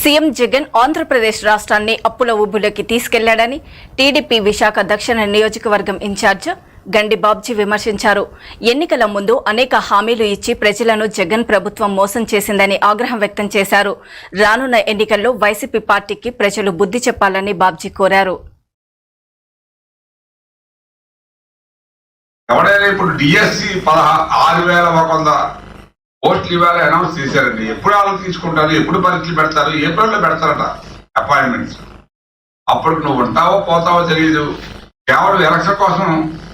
CM Jagan Andhra Pradesh రాష్ట్రాన్ని అప్పుల ఊబులోకి తీసుకెళ్ళాడని TDP Visakha దక్షిణ నియోజకవర్గం ఇన్ఛార్జ్ గండి బాబ్జీ విమర్శించారు. ఎన్నికల ముందు అనేక హామీలు ఇచ్చి ప్రజలను జగన్ ప్రభుత్వం మోసం చేసిందని ఆగ్రహం వ్యక్తం చేశారు. రానున్న ఎన్నికల్లో వైసీపీ పార్టీకి ప్రజలు బుద్ధి చెప్పాలని బాబ్జీ కోరారు. ఎవడైనా ఇప్పుడు డిఎస్సి పదహా ఆరు వేల ఒక వంద పోస్టులు ఇవ్వాలి అనౌన్స్ చేశారండి. ఎప్పుడు ఆలోచించుకుంటారు తీసుకుంటారు ఎప్పుడు పరీక్షలు పెడతారు ఏప్రిల్లో పెడతారట అపాయింట్మెంట్స్. అప్పుడు నువ్వు ఉంటావో పోతావో తెలియదు కేవలం ఎలక్షన్ కోసం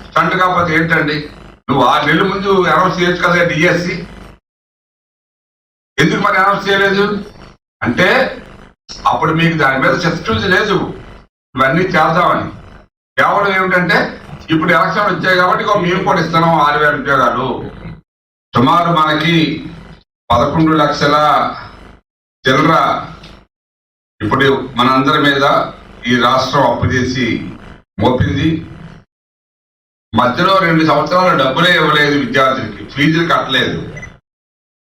స్టంట్ కాకపోతే ఏంటండి? నువ్వు ఆరు నెలల ముందు అనౌన్స్ చేయొచ్చు కదా డిఎస్సి? ఎందుకు మరి అనౌన్స్ చేయలేదు? అంటే అప్పుడు మీకు దాని మీద చిత్తశుద్ధి లేదు. ఇవన్నీ చేద్దామని. కేవలం ఏమిటంటే ఇప్పుడు ఎలక్షన్ వచ్చాయి కాబట్టి మేము కూడా ఇస్తున్నాం ఆరు వేల ఉద్యోగాలు. సుమారు మనకి పదకొండు లక్షల చిల్లర ఇప్పుడు మనందరి మీద ఈ రాష్ట్రం అప్పు చేసి మోపింది. మధ్యలో రెండు సంవత్సరాలు డబ్బులే ఇవ్వలేదు విద్యార్థులకి ఫీజులు కట్టలేదు.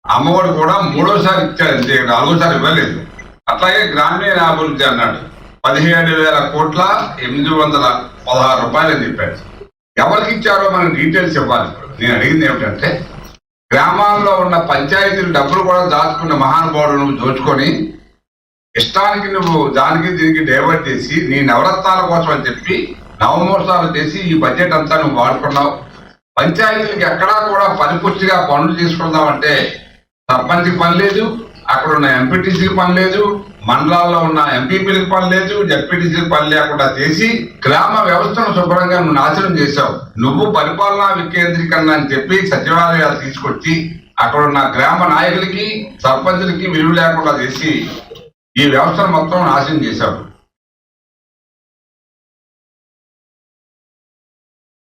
అమ్మఒడి కూడా మూడోసారి ఇచ్చారు అంతే నాలుగోసారి ఇవ్వలేదు. అట్లాగే గ్రామీణ అభివృద్ధి అన్నాడు. పదిహేడు వేల కోట్ల ఎనిమిది వందల పదహారు రూపాయలు అని చెప్పాడు. ఎవరికి ఇచ్చారో మనం డీటెయిల్స్ ఇవ్వాలి. నేను అడిగింది ఏమిటంటే గ్రామాల్లో ఉన్న పంచాయతీలు డబ్బులు కూడా దాచుకున్న మహానుభావుడు నువ్వు దోచుకొని ఇష్టానికి నువ్వు దానికి దీనికి డైవర్ట్ చేసి నీ నవరత్నాల కోసం అని చెప్పి నవమోసాలు చేసి ఈ బడ్జెట్ అంతా నువ్వు వాడుకున్నావు. పంచాయతీలకు ఎక్కడా కూడా పరిపుష్టిగా పనులు తీసుకుందామంటే సర్పంచ్కి పని లేదు అక్కడ ఉన్న ఎంపీటీసీకి పని లేదు మండలాల్లో ఉన్న ఎంపీపీలకు పని లేదు జడ్పీటీసీకి పని లేకుండా చేసి గ్రామ వ్యవస్థను శుభ్రంగా నువ్వు నాశనం చేశావు. నువ్వు పరిపాలనా వికేంద్రీకరణ అని చెప్పి సచివాలయాలు తీసుకొచ్చి అక్కడ ఉన్న గ్రామ నాయకులకి సర్పంచులకి విలువ లేకుండా చేసి ఈ వ్యవస్థను మొత్తం నాశనం చేశావు.